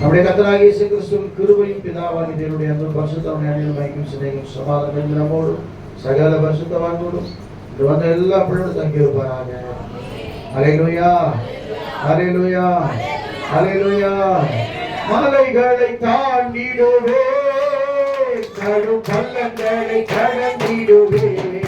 നമ്മുടെ കത്തനായ യേശു ക്രിസ്തു കൃപയും പിതാവാണ് ഇവരുടെ അന്ന് പരിശുദ്ധമയക്കും സ്നേഹം സമാധാനം നമ്മോടും സകല പരിശുദ്ധവാനോടും ഇത് വന്ന എല്ലാ പിള്ളേരും തങ്ങിയിരുപ്പാനാണ് അലയിലുയാ അലയിലുയാ அலையிலுயா மலைகளை தாண்டிடுவே கடும் பள்ளங்களை கடந்திடுவே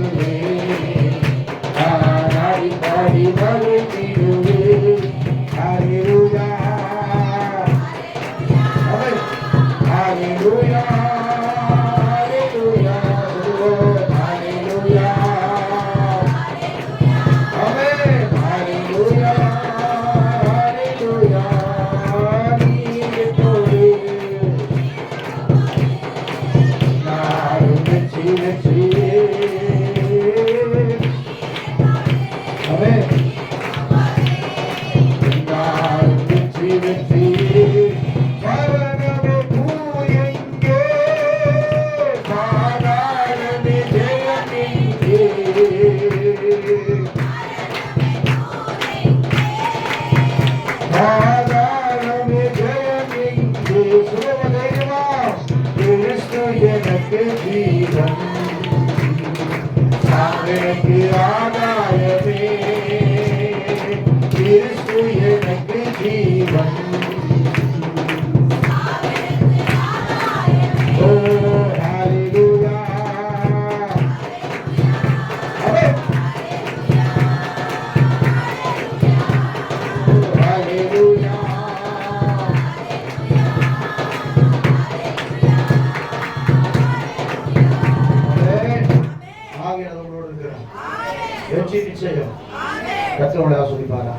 வெற்றி நிச்சயம் கத்தவங்களை ஆஸ்வதிப்பாரா